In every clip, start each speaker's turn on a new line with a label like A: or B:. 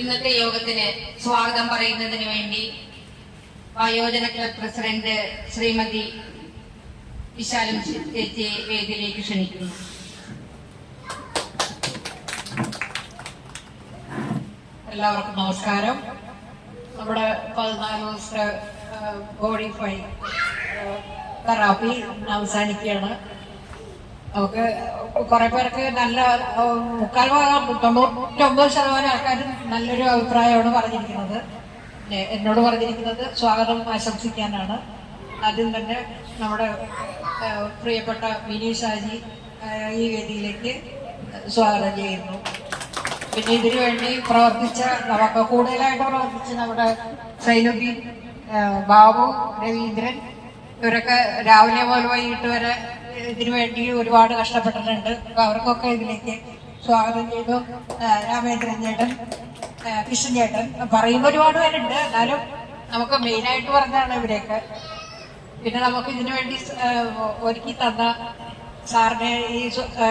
A: ഇന്നത്തെ യോഗത്തിന് സ്വാഗതം പറയുന്നതിന് വേണ്ടി വയോജന ക്ലബ് പ്രസിഡന്റ് ശ്രീമതി വിശാലം ചേച്ചിയെ വേദിയിലേക്ക് ക്ഷണിക്കുന്നു. എല്ലാവർക്കും നമസ്കാരം. നമ്മുടെ പതിനാല് ദിവസത്തെ ബോഡി ഫൈ തെറാപ്പി അവസാനിക്കുകയാണ്. നമുക്ക് കുറെ പേർക്ക് നല്ല മുക്കാൽ ഭാഗം തൊണ്ണൂറ്റൊമ്പത് ശതമാനം ആൾക്കാരും നല്ലൊരു അഭിപ്രായമാണ് പറഞ്ഞിരിക്കുന്നത്. എന്നോട് പറഞ്ഞിരിക്കുന്നത് സ്വാഗതം ആശംസിക്കാനാണ്. ആദ്യം തന്നെ നമ്മുടെ പ്രിയപ്പെട്ട വിനി ഷാജി ഈ വേദിയിലേക്ക് സ്വാഗതം ചെയ്യുന്നു. പിന്നെ ഇതിനു വേണ്ടി പ്രവർത്തിച്ച നമുക്ക് കൂടുതലായിട്ട് പ്രവർത്തിച്ച നമ്മുടെ സൈനുദ്ദീൻ ബാബു രവീന്ദ്രൻ ഇവരൊക്കെ രാവിലെ പോലെ വൈകിട്ട് വരെ ഇതിനു വേണ്ടി ഒരുപാട് കഷ്ടപ്പെട്ടിട്ടുണ്ട്. അപ്പൊ അവർക്കൊക്കെ ഇതിലേക്ക് സ്വാഗതം ചെയ്തു. രാമേന്ദ്രൻ ചേട്ടൻ കൃഷ്ണൻ ചേട്ടൻ. പറയുമ്പോൾ ഒരുപാട് പേരുണ്ട്. എന്നാലും നമുക്ക് മെയിനായിട്ട് പറഞ്ഞാണ് ഇവരെയൊക്കെ. പിന്നെ നമുക്ക് ഇതിനു വേണ്ടി ഒരുക്കി തന്ന സാറിനെ ഈ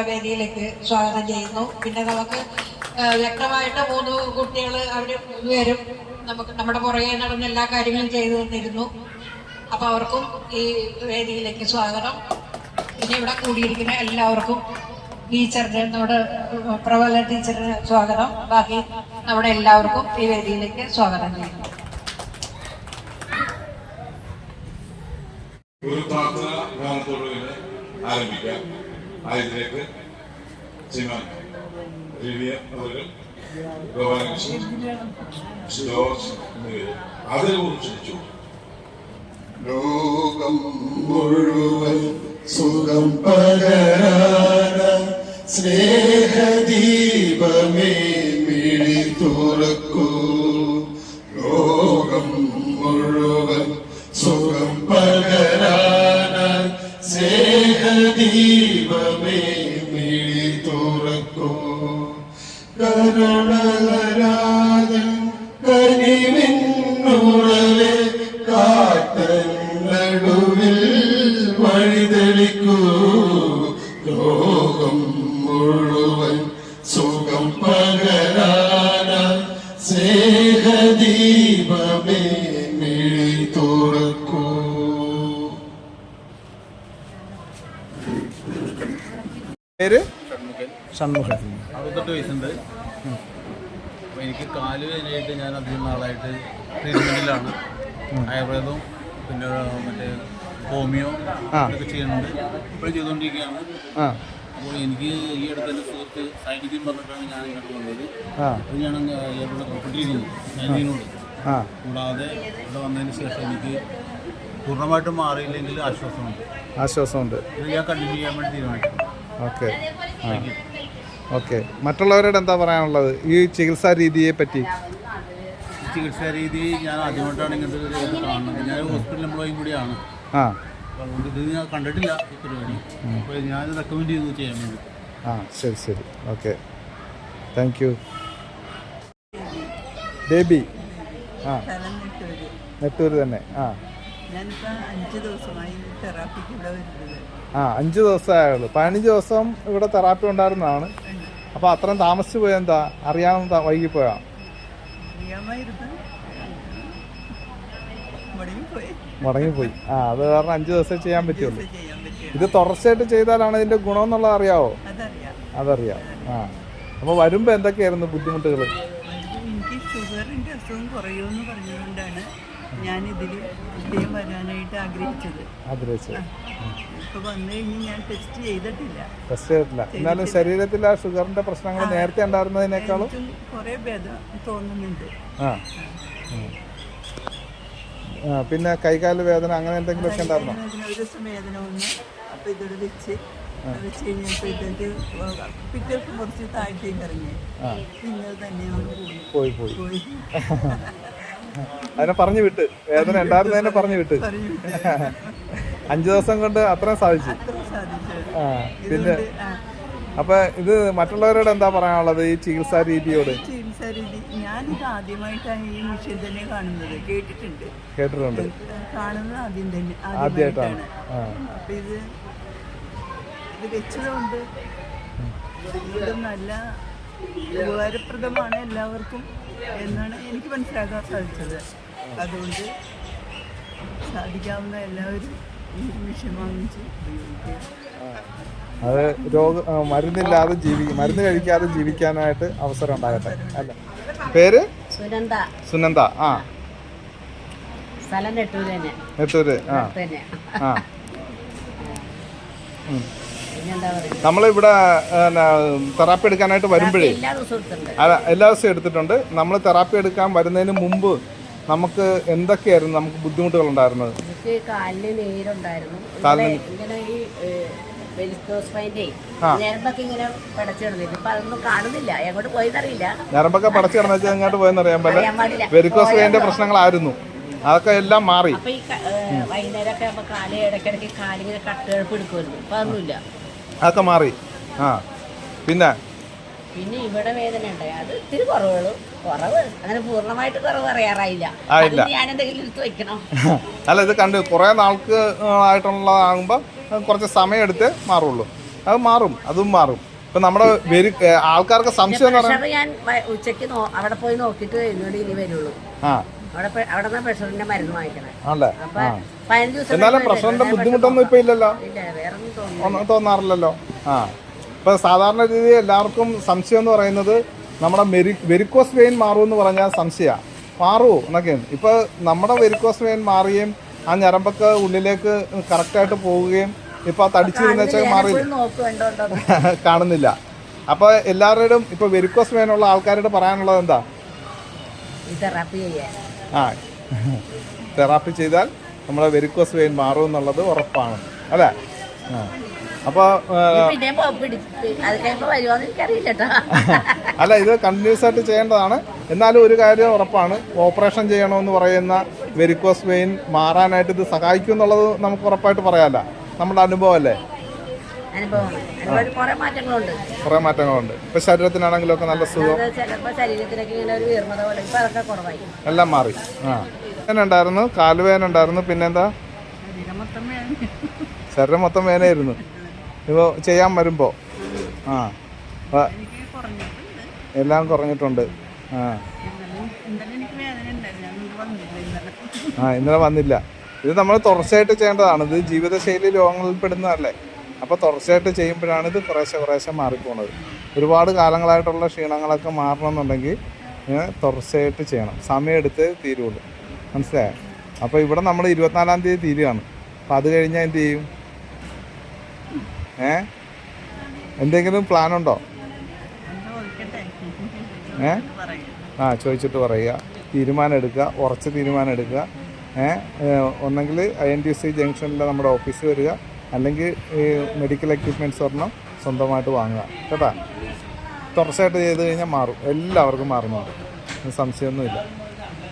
A: വേദിയിലേക്ക് സ്വാഗതം ചെയ്യുന്നു. പിന്നെ നമുക്ക് വ്യക്തമായിട്ട് മൂന്ന് കുട്ടികൾ അവർ മൂന്നുപേരും നമുക്ക് നമ്മുടെ പുറകെ നടന്ന എല്ലാ കാര്യങ്ങളും ചെയ്തു തന്നിരുന്നു. അപ്പൊ അവർക്കും ഈ വേദിയിലേക്ക് സ്വാഗതം. പിന്നെ ഇവിടെ കൂടിയിരിക്കുന്ന എല്ലാവർക്കും ടീച്ചറിന്റെ നമ്മുടെ പ്രബല ടീച്ചറിന് സ്വാഗതം. ബാക്കി നമ്മുടെ എല്ലാവർക്കും ഈ വേദിയിലേക്ക് സ്വാഗതം ചെയ്യുന്നു.
B: ഒരു പ്രാർത്ഥന ആരംഭിക്കാം. ആയതിലേക്ക് ശ്രീമാൻ
C: ലോകം മുഴുവൻ സുഖം പകരാന സ്നേഹദീപമേ മിഴി തുറക്കൂ സ്നേഹദീപമേ മിഴി തുറക്കൂ.
D: പേര്?
E: ഷൺമുഖൻ.
D: ഷൺമുഖൻ
E: അറുപത്തെട്ട് വയസ്സുണ്ട്. അപ്പോൾ എനിക്ക് കാൽ വേദനയായിട്ട് ഞാൻ അധികം നാളായിട്ട് ട്രീറ്റ്മെന്റിലാണ് ആയുർവേദവും പിന്നെ മറ്റേ ഹോമിയോ ഒക്കെ ചെയ്യുന്നുണ്ട്. ഇപ്പോഴും ചെയ്തുകൊണ്ടിരിക്കുകയാണ്.
D: ആ.
E: അപ്പോൾ എനിക്ക് ഈ അടുത്ത എന്റെ സുഹൃത്ത് സൈനികൻ പറഞ്ഞിട്ടാണ് ഞാൻ ഇങ്ങോട്ട് വന്നത്. അത് ഞാൻ ഇവിടെ പുറപ്പെട്ടിരിക്കുന്നു
D: ആ.
E: കൂടാതെ ഇവിടെ വന്നതിന് ശേഷം എനിക്ക് പൂർണമായിട്ടും മാറിയില്ലെങ്കിൽ ആശ്വാസമുണ്ട്.
D: ആശ്വാസമുണ്ട്.
E: ഇത് ഞാൻ കണ്ടിന്യൂ ചെയ്യാൻ വേണ്ടി തീരുമാനിച്ചു.
D: ഓക്കെ. ഓക്കെ. മറ്റുള്ളവരോട് എന്താ പറയാനുള്ളത്? ഈ ചികിത്സാ രീതിയെ പറ്റി.
E: ചികിത്സാ രീതി ഞാൻ ആദ്യമായിട്ടാണ് ഇങ്ങനത്തെ ഒരു കാണുന്നത്. ഞാൻ ഹോസ്പിറ്റൽ എംപ്ലോയും കൂടിയാണ്.
D: ആ.
E: അപ്പോൾ അതുകൊണ്ട് ഇത് ഞാൻ കണ്ടിട്ടില്ല ഈ പരിപാടി. അപ്പോൾ ഞാൻ റെക്കമെൻഡ് ചെയ്തു ചെയ്യാൻ വേണ്ടി.
D: ആ ശരി ശരി. ഓക്കെ താങ്ക് യു ബേബി ആ. നെട്ടൂർ തന്നെ. ആ. ആ അഞ്ച് ദിവസമായുള്ളൂ. പതിനഞ്ച് ദിവസം ഇവിടെ തെറാപ്പി ഉണ്ടായിരുന്നതാണ്. അപ്പോൾ അത്രയും താമസിച്ചു പോയെന്താ അറിയാവുന്ന വൈകിപ്പോയാ
F: അറിയാമായിരുന്നു.
D: മുടങ്ങിപ്പോയി. ആ അത് കാരണം അഞ്ച് ദിവസം ചെയ്യാൻ പറ്റുള്ളൂ.
F: ഇത്
D: തുടർച്ചയായിട്ട് ചെയ്താലാണ് ഇതിന്റെ ഗുണം എന്നുള്ളത് അറിയാവോ?
F: അതറിയാം.
D: ആ. അപ്പോൾ വരുമ്പോൾ എന്തൊക്കെയായിരുന്നു ബുദ്ധിമുട്ടുകൾ
F: എനിക്ക് ഷുഗറിന്റെ അസുഖം കുറയുമെന്ന് പറഞ്ഞുകൊണ്ടാണ് ഞാനിതിൽ ഇദ്ദേഹം വരാനായിട്ട് ആഗ്രഹിച്ചത്.
D: ആഗ്രഹിച്ചത്.
F: ഇപ്പോൾ വന്നു കഴിഞ്ഞ് ഞാൻ ടെസ്റ്റ് ചെയ്തിട്ടില്ല.
D: ടെസ്റ്റ് ചെയ്തിട്ടില്ല. എന്നാലും ശരീരത്തിൽ ആ ഷുഗറിന്റെ പ്രശ്നങ്ങൾ നേരത്തെ ഉണ്ടായിരുന്നതിനേക്കാളും
F: ഭേദം തോന്നുന്നുണ്ട്.
D: ആ, പിന്നെ കൈകാൽ വേദന അങ്ങനെ എന്തെങ്കിലുമൊക്കെ ഉണ്ടായിരുന്നോ
F: ഉണ്ടായിരുന്നു? ഒരു ദിവസം വേദന വന്ന് അപ്പോൾ ഇതോട് വെച്ച് വെച്ച് കഴിഞ്ഞപ്പോഴത്തേക്ക് പിറ്റേ ദിവസം കുറച്ച് താഴ്ത്തേക്ക് ഇറങ്ങി
D: ആ.
F: പിന്നെ തന്നെയാണ്
D: പോയി.
F: പോയി
D: അതിനെ പറഞ്ഞു വിട്ട്. വേദന ഉണ്ടായിരുന്നതിനെ പറഞ്ഞു വിട്ട്. അഞ്ചു ദിവസം കൊണ്ട് അത്രയും സാധിച്ചു.
F: അത്ര സാധിച്ചു.
D: ആ പിന്നെ അപ്പൊ ഇത് മറ്റുള്ളവരോട് എന്താ പറയാനുള്ളത് ഈ ചികിത്സാ രീതിയോട്?
F: ചികിത്സാ ചികിത്സാരീതി ഞാനിത് ആദ്യമായിട്ടാണ് ഈ മിഷൻ തന്നെ കാണുന്നത്. കേട്ടിട്ടുണ്ട്.
D: കേട്ടിട്ടുണ്ട്.
F: കാണുന്നത് ആദ്യം തന്നെ
D: ആദ്യമായിട്ടാണ്.
F: അപ്പൊ ഇത് ഇത് വെച്ചതുകൊണ്ട് ഇത് നല്ല ഉപകാരപ്രദമാണ് എല്ലാവർക്കും എന്നാണ് എനിക്ക് മനസ്സിലാക്കാൻ സാധിച്ചത്. അതുകൊണ്ട് സാധിക്കാവുന്ന എല്ലാവരും
D: അത് രോഗ മരുന്നില്ലാതെ ജീവി മരുന്ന് കഴിക്കാതെ ജീവിക്കാനായിട്ട് അവസരം ഉണ്ടാകട്ടെ അല്ല? പേര്?
G: സുനന്ദ.
D: സുനന്ദ ആ.
G: സ്ഥലം നെട്ടൂര് തന്നെ
D: നെട്ടൂര് ആ. ആ നമ്മളിവിടെ തെറാപ്പി എടുക്കാനായിട്ട് വരുമ്പോഴേ അല്ല എല്ലാ ദിവസവും എടുത്തിട്ടുണ്ട്. നമ്മൾ തെറാപ്പി എടുക്കാൻ വരുന്നതിന് മുമ്പ് നമുക്ക് എന്തൊക്കെയായിരുന്നു നമുക്ക് ബുദ്ധിമുട്ടുകൾ ഉണ്ടായിരുന്നത്?
G: എനിക്ക് കാലിന് നീരുണ്ടായിരുന്നു.
D: കാലിന്
G: ഇങ്ങനെ- ഈ. ഞരമ്പൊക്കെ ഇങ്ങനെ പടച്ചിടുന്നില്ല ഇപ്പൊ അതൊന്നും കാണുന്നില്ല. എങ്ങോട്ട് പോയെന്നറിയില്ല
D: ഞരമ്പൊക്കെ പടച്ചു കിടന്നു വെച്ചാൽ എങ്ങോട്ട് പോയെന്ന് അറിയാൻ
G: അറിയാൻ പാടില്ല.
D: പറ്റില്ല വെരിക്കോസ് വൈന്റെ പ്രശ്നങ്ങളായിരുന്നു. അതൊക്കെ എല്ലാം മാറി.
G: അപ്പൊ ഈ വൈകുന്നേരമൊക്കെ ആകുമ്പോ കാൽ ഇടയ്ക്കിടയ്ക്ക് കാലിങ്ങനെ കട്ടുകഴപ്പ് എടുക്കുമായിരുന്നു. അതൊന്നുമില്ല.
D: അതൊക്കെ മാറി. ആ. പിന്നെ?
G: പിന്നെ ഇവിടെ വേദന ഉണ്ടായി. അത് ഇത്തിരി കുറവുള്ളൂ. കുറവ് അങ്ങനെ പൂർണമായിട്ട് കുറവ് അറിയാറായില്ല. ഞാൻ എന്തെങ്കിലും എടുത്ത് വെക്കണം?
D: അല്ല ഇത് കണ്ട് കുറേ നാൾക്ക് ആയിട്ടുള്ളതാകുമ്പോൾ കുറച്ച് സമയം എടുത്ത് മാറുള്ളൂ. അത് മാറും. അതും മാറും. ഇപ്പൊ നമ്മുടെ വെരി ആൾക്കാർക്ക് സംശയം
G: ഞാൻ ഉച്ചയ്ക്ക് അവിടെ പോയി നോക്കിട്ട് എന്നോട് ഇനി വരുള്ളൂ.
D: എന്നാലും പ്രഷറിന്റെ ബുദ്ധിമുട്ടൊന്നും ഇപ്പൊ ഇല്ലല്ലോ തോന്നാറില്ലല്ലോ. ആ. ഇപ്പം സാധാരണ രീതിയിൽ എല്ലാവർക്കും സംശയം എന്ന് പറയുന്നത് നമ്മുടെ മെരി വെരിക്കോസ് വെയിൻ മാറുമെന്ന് പറഞ്ഞാൽ സംശയമാണ് മാറുമോ എന്നൊക്കെയാണ്. ഇപ്പോൾ നമ്മുടെ വെരിക്കോസ് വെയിൻ മാറുകയും ആ ഞരമ്പൊക്കെ ഉള്ളിലേക്ക് കറക്റ്റായിട്ട് പോവുകയും ഇപ്പോൾ തടിച്ചിരുന്ന വെച്ചാൽ
G: എന്ന്.
D: കാണുന്നില്ല. അപ്പോൾ എല്ലാവരുടെയും ഇപ്പോൾ വെരിക്കോസ് വെയിനുള്ള ആൾക്കാരോട് പറയാനുള്ളത് എന്താ? ആ. തെറാപ്പി ചെയ്താൽ നമ്മുടെ വെരിക്കോസ് വെയിൻ മാറും എന്നുള്ളത് ഉറപ്പാണ്. അല്ലേ? അപ്പോൾ അല്ല ഇത് കണ്ടിന്യൂസ് ആയിട്ട് ചെയ്യേണ്ടതാണ്. എന്നാലും ഒരു കാര്യം ഉറപ്പാണ്. ഓപ്പറേഷൻ ചെയ്യണമെന്ന് പറയുന്ന വെരിക്കോസ് വെയിൻ മാറാനായിട്ട് ഇത് സഹായിക്കും എന്നുള്ളത് നമുക്ക് ഉറപ്പായിട്ട് പറയാമല്ല നമ്മുടെ അനുഭവമല്ലേ?
G: കുറെ മാറ്റങ്ങളുണ്ട്.
D: ഇപ്പൊ ശരീരത്തിനാണെങ്കിലും ഒക്കെ നല്ല സുഖം. എല്ലാം മാറി. ആ. വേദന ഉണ്ടായിരുന്നു കാലുവേദന ഉണ്ടായിരുന്നു പിന്നെന്താ? ശരീരം മൊത്തം വേനയായിരുന്നു ഇപ്പോൾ ചെയ്യാൻ വരുമ്പോൾ ആ. എല്ലാം കുറഞ്ഞിട്ടുണ്ട്. ആ. ആ ഇന്നലെ വന്നില്ല. ഇത് നമ്മൾ തുടർച്ചയായിട്ട് ചെയ്യേണ്ടതാണ്. ഇത് ജീവിതശൈലി രോഗങ്ങളിൽ പെടുന്നതല്ലേ അപ്പോൾ തുടർച്ചയായിട്ട് ചെയ്യുമ്പോഴാണ് ഇത് കുറേശ്ശെ കുറേശ്ശെ മാറിപ്പോണത്. ഒരുപാട് കാലങ്ങളായിട്ടുള്ള ക്ഷീണങ്ങളൊക്കെ മാറണമെന്നുണ്ടെങ്കിൽ തുടർച്ചയായിട്ട് ചെയ്യണം. സമയമെടുത്ത് തീരുള്ളൂ. മനസ്സിലായോ? അപ്പോൾ ഇവിടെ നമ്മൾ ഇരുപത്തിനാലാം തീയതി തീരുകയാണ് അപ്പോൾ അത് കഴിഞ്ഞാൽ എന്ത് ചെയ്യും? ഏ? എന്തെങ്കിലും പ്ലാൻ ഉണ്ടോ ഏ? ആ ചോദിച്ചിട്ട് പറയുക. തീരുമാനം എടുക്കുക. ഉറച്ച തീരുമാനം എടുക്കുക. ഒന്നെങ്കിൽ ഐ എൻ ടി സി ജംഗ്ഷനിലെ നമ്മുടെ ഓഫീസിൽ വരിക. അല്ലെങ്കിൽ ഈ മെഡിക്കൽ എക്യുപ്മെന്റ്സ് ഒരെണ്ണം സ്വന്തമായിട്ട് വാങ്ങുക. കേട്ടാ? തുടർച്ചയായിട്ട് ചെയ്ത് കഴിഞ്ഞാൽ മാറും. എല്ലാവർക്കും മാറുന്നുണ്ട്. സംശയമൊന്നുമില്ല.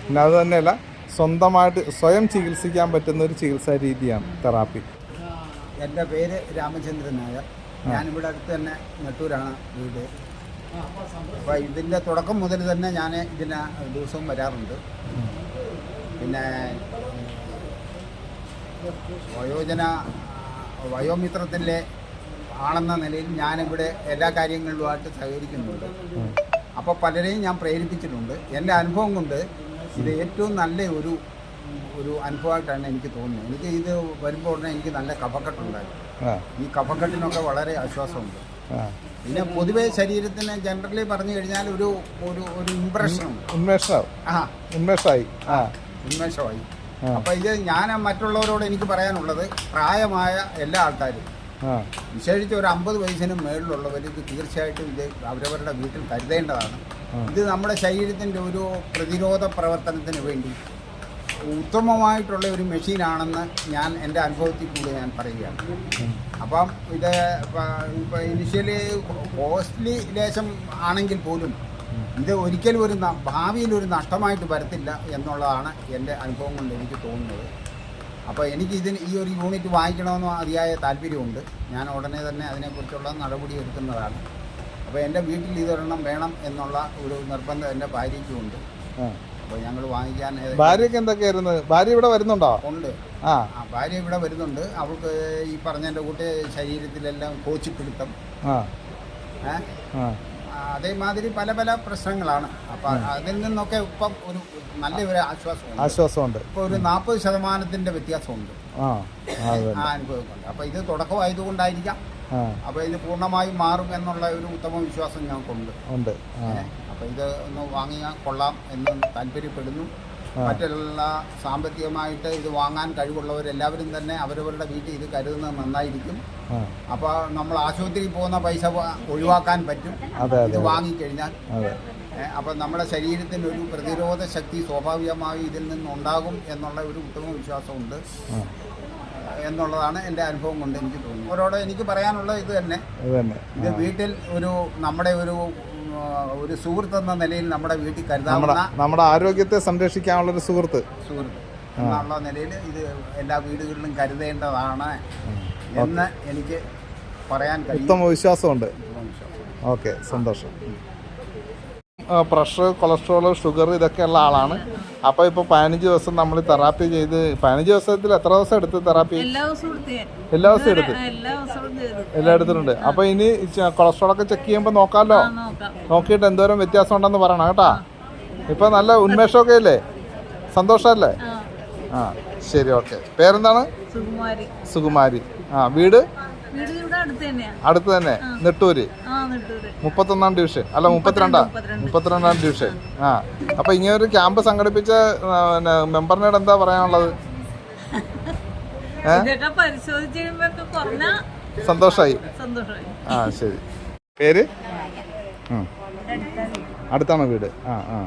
D: പിന്നെ അത് തന്നെയല്ല സ്വന്തമായിട്ട് സ്വയം ചികിത്സിക്കാൻ പറ്റുന്ന ഒരു ചികിത്സാ രീതിയാണ് തെറാപ്പി.
H: എന്റെ പേര് രാമചന്ദ്രൻ നായർ ഞാനിവിടെ അടുത്ത് തന്നെ നെട്ടൂരാണ് വീട്. അപ്പോൾ ഇതിന്റെ തുടക്കം മുതൽ തന്നെ ഞാൻ ഇതിന് ദിവസവും വരാറുണ്ട്. പിന്നെ വയോജന വയോമിത്രത്തിന്റെ ആണെന്ന നിലയിൽ ഞാനിവിടെ എല്ലാ കാര്യങ്ങളിലുമായിട്ട് സഹകരിക്കുന്നുണ്ട്. അപ്പോൾ പലരെയും ഞാൻ പ്രേരിപ്പിച്ചിട്ടുണ്ട്. എന്റെ അനുഭവം കൊണ്ട് ഇത് ഏറ്റവും നല്ല ഒരു ഒരു അനുഭവമായിട്ടാണ് എനിക്ക് തോന്നുന്നത്. എനിക്ക് ഇത് വരുമ്പോൾ ഉടനെ എനിക്ക് നല്ല കഫക്കെട്ടുണ്ടായിരുന്നു ഈ കഫക്കെട്ടിനൊക്കെ വളരെ ആശ്വാസമുണ്ട്. പിന്നെ പൊതുവേ ശരീരത്തിന് ജനറലി പറഞ്ഞു കഴിഞ്ഞാൽ ഒരു ഒരു ഒരു ആ.
D: ഉന്മേഷമായി ആ.
H: ഉന്മേഷമായി. അപ്പൊ ഇത് ഞാൻ മറ്റുള്ളവരോട് എനിക്ക് പറയാനുള്ളത് പ്രായമായ എല്ലാ ആൾക്കാരും വിശേഷിച്ച് ഒരു അമ്പത് വയസ്സിന് മേളിലുള്ളവർ ഇത് തീർച്ചയായിട്ടും ഇത് അവരവരുടെ വീട്ടിൽ കരുതേണ്ടതാണ്. ഇത് നമ്മുടെ ശരീരത്തിന്റെ ഒരു പ്രതിരോധ പ്രവർത്തനത്തിന് വേണ്ടി ഉത്തമമായിട്ടുള്ള ഒരു മെഷീനാണെന്ന് ഞാൻ എന്റെ അനുഭവത്തിൽ കൂടി ഞാൻ പറയുകയാണ്. അപ്പം ഇത് ഇപ്പം ഇനിഷ്യലി കോസ്റ്റ്ലി ലേശം ആണെങ്കിൽ പോലും ഇത് ഒരിക്കലും ഒരു ഭാവിയിൽ ഒരു നഷ്ടമായിട്ട് വരത്തില്ല എന്നുള്ളതാണ് എന്റെ അനുഭവം കൊണ്ട് എനിക്ക് തോന്നുന്നത്. അപ്പോൾ എനിക്ക് ഇതിന് ഈ ഒരു യൂണിറ്റ് വാങ്ങിക്കണമെന്ന് അതിയായ താല്പര്യമുണ്ട്. ഞാൻ ഉടനെ തന്നെ അതിനെക്കുറിച്ചുള്ള നടപടി എടുക്കുന്നതാണ്. അപ്പോൾ എന്റെ വീട്ടിൽ ഇതൊരെണ്ണം വേണം എന്നുള്ള ഒരു നിർബന്ധം എന്റെ ഭാര്യയ്ക്കുമുണ്ട്. അപ്പോൾ ഞങ്ങൾ വാങ്ങിക്കാൻ
D: ഭാര്യയ്ക്ക് എന്തൊക്കെയായിരുന്നു? ഭാര്യ ഇവിടെ വരുന്നുണ്ടോ?
H: ഉണ്ട്.
D: ആ.
H: ഭാര്യ ഇവിടെ വരുന്നുണ്ട്. അവൾക്ക് ഈ പറഞ്ഞതിന്റെ കൂട്ടി ശരീരത്തിലെല്ലാം കോച്ചിപ്പിടുത്തം. അതേമാതിരി പല പല പ്രശ്നങ്ങളാണ്. അപ്പം അതിൽ നിന്നൊക്കെ ഇപ്പം ഒരു നല്ല ഒരു ആശ്വാസമുണ്ട്.
D: ആശ്വാസമുണ്ട്.
H: ഇപ്പോൾ ഒരു നാൽപ്പത് ശതമാനത്തിന്റെ വ്യത്യാസമുണ്ട്.
D: ആ
H: അനുഭവമുണ്ട്. അപ്പോൾ ഇത് തുടക്കമായതുകൊണ്ടായിരിക്കാം.
D: അപ്പൊ
H: അപ്പോൾ ഇത് പൂർണമായും മാറും എന്നുള്ള ഒരു ഉത്തമ വിശ്വാസം ഞങ്ങൾക്കുണ്ട്.
D: ഉണ്ട്.
H: അപ്പോൾ ഇത് ഒന്ന് വാങ്ങിയാൽ കൊള്ളാം എന്ന് താല്പര്യപ്പെടുന്നു. മറ്റുള്ള സാമ്പത്തികമായിട്ട് ഇത് വാങ്ങാൻ കഴിവുള്ളവരെല്ലാവരും തന്നെ അവരവരുടെ വീട്ടിൽ ഇത് കരുതുന്നത് നന്നായിരിക്കും. അപ്പോൾ നമ്മൾ ആശുപത്രിയിൽ പോകുന്ന പൈസ ഒഴിവാക്കാൻ പറ്റും. ഇത് വാങ്ങിക്കഴിഞ്ഞാൽ. അപ്പം നമ്മുടെ ശരീരത്തിന് ഒരു പ്രതിരോധ ശക്തി സ്വാഭാവികമായി ഇതിൽ നിന്നുണ്ടാകും എന്നുള്ള ഒരു ഉത്തമ വിശ്വാസമുണ്ട്. എന്നുള്ളതാണ് എന്റെ അനുഭവം കൊണ്ട് എനിക്ക് തോന്നുന്നത്. അവരോട് എനിക്ക് പറയാനുള്ളത് ഇത് തന്നെ.
D: ഇത്
H: വീട്ടിൽ ഒരു നമ്മുടെ ഒരു ഒരു സുഹൃത്ത് എന്ന നിലയിൽ നമ്മുടെ വീട്ടിൽ കരുതാവുന്ന
D: നമ്മുടെ ആരോഗ്യത്തെ സംരക്ഷിക്കാനുള്ളൊരു സുഹൃത്ത്.
H: സുഹൃത്ത് എന്നുള്ള നിലയിൽ ഇത് എല്ലാ വീടുകളിലും കരുതേണ്ടതാണ് എന്ന് എനിക്ക് പറയാൻ കഴിയും.
D: ഉത്തമ വിശ്വാസമുണ്ട് ഓക്കെ സന്തോഷം. പ്രഷർ കൊളസ്ട്രോൾ ഷുഗർ ഇതൊക്കെയുള്ള ആളാണ്. അപ്പോൾ ഇപ്പോൾ പതിനഞ്ച് ദിവസം നമ്മൾ തെറാപ്പി ചെയ്ത് പതിനഞ്ച് ദിവസത്തിൽ എത്ര ദിവസം എടുത്ത് തെറാപ്പി
F: എല്ലാ ദിവസവും എടുത്ത്.
D: എല്ലാ എടുത്തിട്ടുണ്ട്. അപ്പോൾ ഇനി കൊളസ്ട്രോൾ ഒക്കെ ചെക്ക് ചെയ്യുമ്പോൾ നോക്കാമല്ലോ
F: നോക്കാം.
D: നോക്കിയിട്ട് എന്തോരം വ്യത്യാസം ഉണ്ടെന്ന് പറയണം കേട്ടാ? ഇപ്പോൾ നല്ല ഉന്മേഷമൊക്കെ അല്ലേ സന്തോഷമല്ലേ?
F: ആ.
D: ശരി ഓക്കെ. പേരെന്താണ്?
F: സുകുമാരി.
D: ആ വീട്?
F: അടുത്ത്
D: തന്നെ? നെട്ടൂര്?
F: ആ നെട്ടൂര്.
D: മുപ്പത്തൊന്നാം ഡിവിഷൻ. അല്ല മുപ്പത്തിരണ്ടാ
F: മുപ്പത്തിരണ്ട്.
D: ഡിവിഷൻ. ആ. അപ്പൊ ഇങ്ങനെ ഒരു ക്യാമ്പ് സംഘടിപ്പിച്ച മെമ്പറിനോട് എന്താ പറയാനുള്ളത്? സന്തോഷായി. ആ ശരി. പേര്? അടുത്താണ് വീട്? ആ ആ.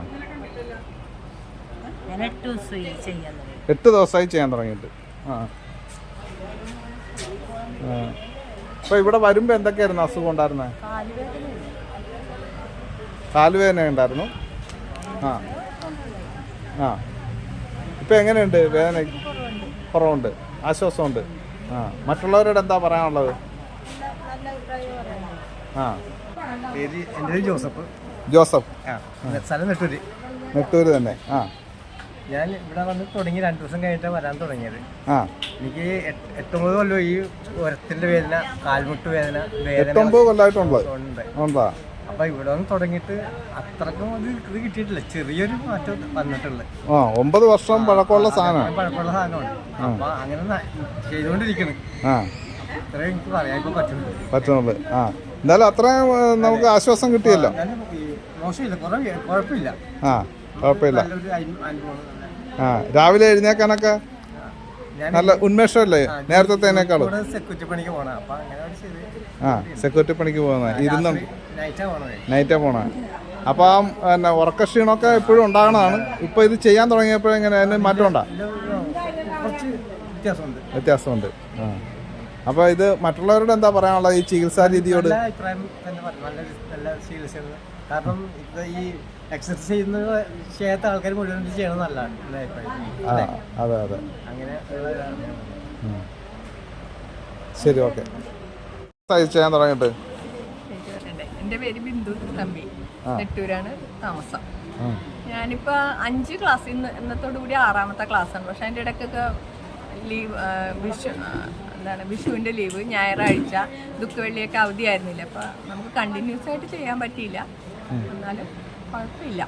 G: എട്ട് ദിവസമായി ചെയ്യാൻ
D: തുടങ്ങിയിട്ട്. ആ. ആ. അപ്പൊ ഇവിടെ വരുമ്പോ എന്തൊക്കെയായിരുന്നു അസുഖം ഉണ്ടായിരുന്നത് കാലുവേദന ഉണ്ടായിരുന്നു. ആ. ആ. ഇപ്പൊ എങ്ങനെയുണ്ട്? വേദന കുറവുണ്ട്. ആശ്വാസമുണ്ട്. ആ. മറ്റുള്ളവരോട് എന്താ പറയാനുള്ളത്? ആ.
I: പേര് എന്റെ ജോസഫ്.
D: ജോസഫ്.
I: ആ. സ്ഥലം നെട്ടൂര്.
D: നെട്ടൂര് തന്നെ. ആ.
I: ഞാൻ ഇവിടെ വന്ന് തുടങ്ങി രണ്ടു ദിവസം കഴിഞ്ഞിട്ടാണ് വരാൻ തുടങ്ങിയത്.
D: ആ.
I: എനിക്ക് എട്ട് എട്ടൊമ്പത് കൊല്ലം ഈ ഉരത്തിന്റെ വേദന കാൽമുട്ട് വേദന വേദന
D: എട്ടൊമ്പത് കൊല്ലമായിട്ടുള്ളത്
I: ഉണ്ട്
D: ഉണ്ടാ?
I: അപ്പോൾ ഇവിടെ വന്ന് തുടങ്ങിയിട്ട് അത്രക്കും അത് ഇത് കിട്ടിയിട്ടില്ല. ചെറിയൊരു മാറ്റം വന്നിട്ടുള്ളത്
D: ആ ഒമ്പത് വർഷം പഴക്കമുള്ള സാധനമാണ്.
I: പഴക്കമുള്ള സാധനമാണ്. അപ്പോൾ അങ്ങനെ ന- ചെയ്തുകൊണ്ടിരിക്കണം.
D: ആ.
I: ഇത്രയും എനിക്ക് പറയാൻ ഇപ്പോൾ പറ്റുള്ളൂ
D: പറ്റുന്നുള്ളു ആ. എന്തായാലും അത്രയും ഏ, നമുക്ക് ആശ്വാസം കിട്ടിയല്ലോ?
I: ഈ മോശമില്ല. കുറവില്ല കുഴപ്പമില്ല.
D: ആ കുഴപ്പമില്ല.
I: നല്ലൊരു അനു- അനുഭവം.
D: ആ രാവിലെ എഴുന്നേക്കാനൊക്കെ നല്ല ഉന്മേഷമല്ലേ? നേരത്തേനേക്കാളും ആ സെക്യൂരിറ്റി പണിക്ക് പോകുന്ന ഇരുന്നും നൈറ്റാ പോണ അപ്പൊ ആ പിന്നെ ഉറക്കക്ഷീണമൊക്കെ എപ്പോഴും ഉണ്ടാകണതാണ്. ഇപ്പൊ ഇത് ചെയ്യാൻ തുടങ്ങിയപ്പോഴും എങ്ങനെ അതിന് മാറ്റം ഉണ്ടാ
I: വ്യത്യാസമുണ്ട്.
D: അപ്പൊ ആ. ഇത് മറ്റുള്ളവരോട് എന്താ പറയാനുള്ളത്? ഈ ചികിത്സാ രീതിയോട്.
I: കാരണം ഈ എക്സസൈസ് ചെയ്യുന്ന ചെയ്യാത്ത ആൾക്കാർ മുഴുവൻ ചെയ്യണം നല്ലതാണ്
D: ആ അതെ അതെ.
I: അങ്ങനെ.
D: ശരി ഓക്കെ. ചെയ്യാൻ തുടങ്ങിയിട്ട്.
J: എന്റെ പേര് ബിന്ദു തമ്പി. നെട്ടൂരാണ് താമസം. ഞാനിപ്പോൾ അഞ്ച് ക്ലാസ് ഇന്ന് ഇന്നത്തോടു കൂടി ആറാമത്തെ ക്ലാസ്സാണ് പക്ഷേ അതിന്റെ ഇടയ്ക്കൊക്കെ ലീവ് വിഷു എന്താണ് വിഷുവിന്റെ ലീവ് ഞായറാഴ്ച ദുഃഖവെള്ളിയൊക്കെ അവധിയായിരുന്നില്ല. അപ്പോൾ നമുക്ക് കണ്ടിന്യൂസ് ആയിട്ട് ചെയ്യാൻ പറ്റിയില്ല. എന്നാലും കുഴപ്പമില്ല.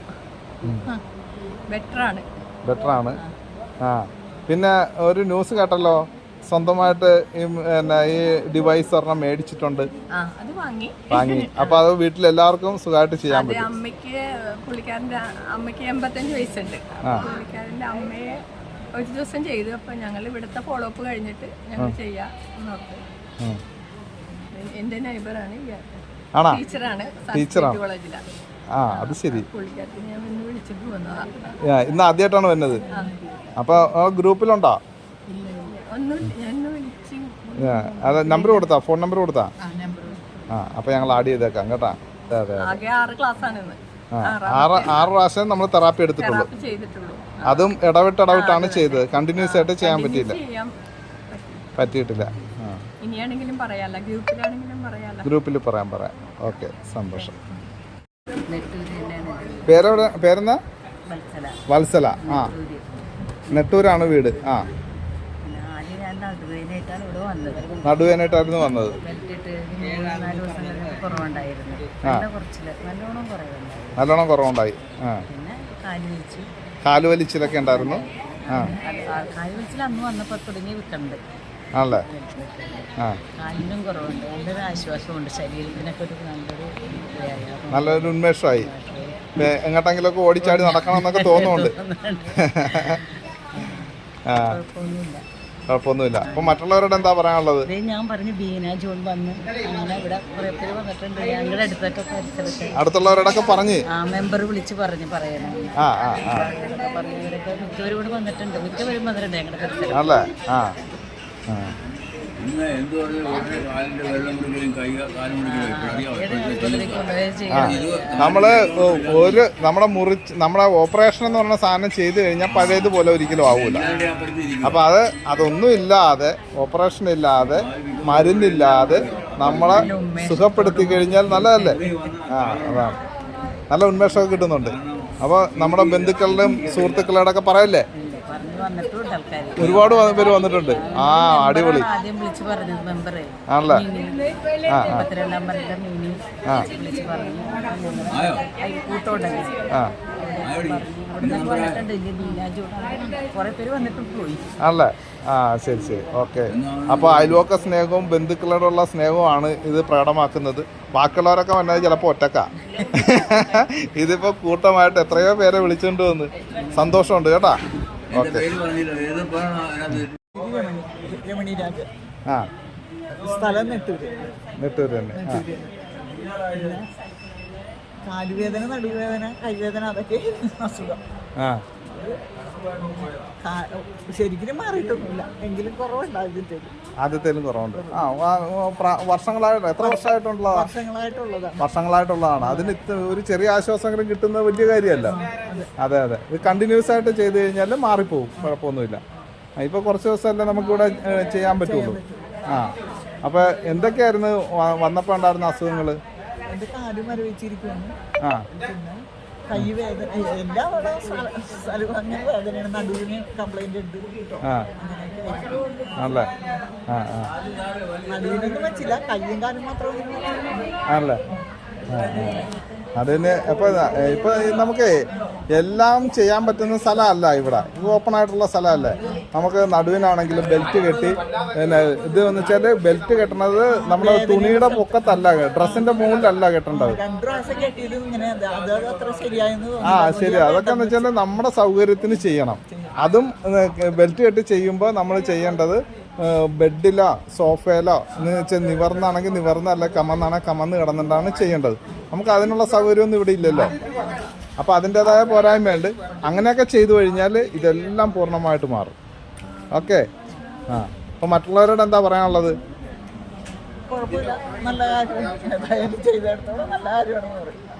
J: ബെറ്ററാണ്.
D: ബെറ്ററാണ്. ആ. പിന്നെ ഒരു ന്യൂസ് കേട്ടല്ലോ? സ്വന്തമായിട്ട് ഈ പിന്നെ ഈ ഡിവൈസ് ഒരെണ്ണം മേടിച്ചിട്ടുണ്ട്.
J: വാങ്ങി.
D: അപ്പോൾ അത് വീട്ടിൽ എല്ലാവർക്കും സുഖമായിട്ട് ചെയ്യാൻ പറ്റും.
J: അമ്മയ്ക്ക് പുള്ളിക്കാരന്റെ അമ്മയ്ക്ക് എൺപത്തഞ്ച് വയസ്സുണ്ട്. പുള്ളിക്കാരന്റെ അമ്മയെ ഒരു ദിവസം ചെയ്തു. അപ്പോൾ ഞങ്ങൾ ഇവിടുത്തെ ഫോളോ അപ്പ് കഴിഞ്ഞിട്ട് ഞങ്ങൾ ചെയ്യാം എന്റെ നൈബറാണ് ടീച്ചറാണ്
D: ടീച്ചറാണ്.
J: കോളേജിലാണ്
D: ആ അത് ശരി.
J: ഇന്ന്
D: ആദ്യമായിട്ടാണ് വന്നത്
J: അപ്പൊ
D: അപ്പോൾ ഗ്രൂപ്പിലുണ്ടോ? അത് നമ്പർ കൊടുത്താ? ഫോൺ നമ്പർ കൊടുത്താ?
J: ആ
D: അപ്പോൾ ഞങ്ങൾ ആഡ് ചെയ്തേക്കാം കേട്ടാ. അതെ
J: ആറ്
D: ആറ് പ്രാവശ്യം നമ്മൾ തെറാപ്പി എടുത്തിട്ടുള്ളൂ. അതും ഇടവിട്ട് ഇടവിട്ടാണ് ചെയ്തത്. കണ്ടിന്യൂസ് ആയിട്ട് ചെയ്യാൻ പറ്റിയില്ല. പറ്റിയിട്ടില്ല. ഗ്രൂപ്പിൽ പറയാൻ പറയാം. ഓക്കെ സന്തോഷം. പേരെവിടെ? പേരെന്താ? വത്സല. ആ. നെട്ടൂരാണ് വീട്. ആ. നടുവേനായിട്ടായിരുന്നു വന്നത്.
K: നല്ലോണം
D: കുറവുണ്ടായി. ആ. കാലുവലിച്ചിലൊക്കെ ഉണ്ടായിരുന്നു. ആ.
K: അന്ന് വന്നപ്പോൾ തുടങ്ങി വിൽക്കുന്നുണ്ട്
D: ആണല്ലേ? ആ.
K: കാലിനും കുറവുണ്ട്. നല്ലൊരു ആശ്വാസമുണ്ട്. ശരീരത്തിനൊക്കെ ഒരു നല്ലൊരു വ്യായാമം
D: നല്ലൊരു ഉന്മേഷമായി. ഏ, എങ്ങോട്ടെങ്കിലുമൊക്കെ ഓടിച്ചാടി നടക്കണം എന്നൊക്കെ തോന്നുന്നുണ്ട്. ആ.
K: കുഴപ്പമൊന്നുമില്ല.
D: കുഴപ്പമൊന്നുമില്ല. അപ്പൊ മറ്റുള്ളവരോട് എന്താ പറയാനുള്ളത്?
K: അതേ ഞാൻ പറഞ്ഞു ബീന ജോൺ വന്ന് അങ്ങനെ ഇവിടെ കുറേ പേര് വന്നിട്ടുണ്ട്. ഞങ്ങളുടെ അടുത്തൊക്കെ പരിസരത്ത്.
D: അടുത്തുള്ളവരോടൊക്കെ പറഞ്ഞ്.
K: ആ മെമ്പർ വിളിച്ച് പറഞ്ഞു പറയണം.
D: ആ ആ ആ.
K: ഇവിടെ പറഞ്ഞവരൊക്കെ മിക്കവരും ഇവിടെ വന്നിട്ടുണ്ട്. മിക്കവരും വന്നിട്ടുണ്ട് ഞങ്ങളുടെ പരിസരത്ത്.
D: ആ.
L: ഇന്ന് എന്ത് പറഞ്ഞു ഉടനെ കാലിന്റെ വെള്ളം കുടിക്കലും കൈ കാലും കുടിക്കലും
D: നമ്മൾ ഒരു നമ്മുടെ മുറിച്ച് നമ്മുടെ ഓപ്പറേഷൻ എന്ന് പറഞ്ഞ സാധനം ചെയ്തു കഴിഞ്ഞാൽ പഴയതുപോലെ ഒരിക്കലും ആവൂല. അപ്പൊ അത് അതൊന്നും ഇല്ലാതെ ഓപ്പറേഷൻ ഇല്ലാതെ മരുന്നില്ലാതെ നമ്മളെ സുഖപ്പെടുത്തി കഴിഞ്ഞാൽ നല്ലതല്ലേ? ആ അതാണ്. നല്ല ഉന്മേഷമൊക്കെ കിട്ടുന്നുണ്ട്. അപ്പോൾ നമ്മുടെ ബന്ധുക്കളുടെയും സുഹൃത്തുക്കളുടെ ഒക്കെ പറയല്ലേ? ഒരുപാട് പേര് വന്നിട്ടുണ്ട്. ആ അടിപൊളി.
K: ആദ്യം വിളിച്ചു പറഞ്ഞു മെമ്പറെ.
D: ആണല്ലേ? ആ
K: മീനി. വിളിച്ച് പറഞ്ഞു.
D: ആ. ആണല്ലേ? ആ ശരി ശരി. ഓക്കെ. അപ്പോൾ അയൽവക്ക സ്നേഹവും ബന്ധുക്കളോടുള്ള സ്നേഹവുമാണ് ഇത് പ്രകടമാക്കുന്നത്. ബാക്കിയുള്ളവരൊക്കെ വന്നത് ചിലപ്പോൾ ഒറ്റക്ക. ഇതിപ്പോ കൂട്ടമായിട്ട് എത്രയോ പേരെ വിളിച്ചുകൊണ്ട് വന്ന് സന്തോഷമുണ്ട് കേട്ടാ. ഓക്കെ.
L: പേര് പറഞ്ഞില്ല. ഏതപ്പോഴാണ് അതിനകത്ത്?
D: ആ.
M: സ്ഥലം നെട്ടൂര്.
D: നെട്ടൂർ തന്നെ. ആ.
M: പിന്നെ കാലുവേദന നടുവേദന കൈവേദന അതൊക്കെ അസുഖം.
D: ആ.
M: ശരിക്കും മാറിയിട്ടൊന്നുമില്ല. എങ്കിലും കുറവുണ്ടാകും
D: ആദ്യത്തേലും കുറവുണ്ട്. ആ വർഷങ്ങളായിട്ട് എത്ര വർഷമായിട്ടുള്ളതാണ്
M: വർഷങ്ങളായിട്ടുള്ളതാണ്
D: വർഷങ്ങളായിട്ടുള്ളതാണ്. അതിന് ഒരു ചെറിയ ആശ്വാസമെങ്കിലും കിട്ടുന്ന വലിയ കാര്യമല്ല. അതെ അതെ. ഇത് കണ്ടിന്യൂസ് ആയിട്ട് ചെയ്ത് കഴിഞ്ഞാൽ മാറിപ്പോവും. കുഴപ്പമൊന്നുമില്ല. ആ, ഇപ്പൊ കുറച്ച് ദിവസമല്ലേ നമുക്കിവിടെ ഇവിടെ ചെയ്യാൻ പറ്റുള്ളൂ. ആ അപ്പൊ എന്തൊക്കെയായിരുന്നു വ- വന്നപ്പോ ഉണ്ടായിരുന്ന അസുഖങ്ങൾ ആ.
M: പിന്നെ കൈ വേദന എല്ലാ സ്ഥലവും വേദനയാണ്. നടുവിന് കംപ്ലൈന്റ് ഉണ്ട്.
D: ആണല്ലേ? ആ ആ.
M: നടുവിനൊന്നും വെച്ചില്ല കയ്യും കാലും മാത്രം
D: ആണല്ലേ? ആ, ആ. അതിന് ഇപ്പൊ ഇപ്പൊ നമുക്ക് എല്ലാം ചെയ്യാൻ പറ്റുന്ന സ്ഥലമല്ല ഇവിടെ. ഇത് ഓപ്പൺ ആയിട്ടുള്ള സ്ഥലമല്ലേ? നമുക്ക് നടുവിനാണെങ്കിലും ബെൽറ്റ് കെട്ടി പിന്നെ ഇത് എന്ന് വെച്ചാൽ ബെൽറ്റ് കെട്ടണത് നമ്മുടെ തുണിയുടെ പൊക്കത്തല്ല ഡ്രസ്സിന്റെ മുകളിലല്ല കെട്ടേണ്ടത്. ആ ശരി അതൊക്കെ എന്ന് വെച്ചാൽ നമ്മുടെ സൗകര്യത്തിന് ചെയ്യണം. അതും ബെൽറ്റ് കെട്ടി ചെയ്യുമ്പോൾ നമ്മൾ ചെയ്യേണ്ടത് ബെഡിലോ സോഫയിലോ എന്ന് വെച്ചാൽ നിവർന്നാണെങ്കിൽ നിവർന്നല്ല കമന്നാണെങ്കിൽ കമന്ന് കിടന്നിട്ടാണ് ചെയ്യേണ്ടത്. നമുക്ക് അതിനുള്ള സൗകര്യമൊന്നും ഇവിടെ ഇല്ലല്ലോ. അപ്പോൾ അതിന്റെതായ പോരായ്മയുണ്ട്. അങ്ങനെയൊക്കെ ചെയ്തു കഴിഞ്ഞാൽ ഇതെല്ലാം പൂർണമായിട്ട് മാറും. ഓക്കെ? ആ അപ്പോൾ മറ്റുള്ളവരോട് എന്താ പറയാനുള്ളത്?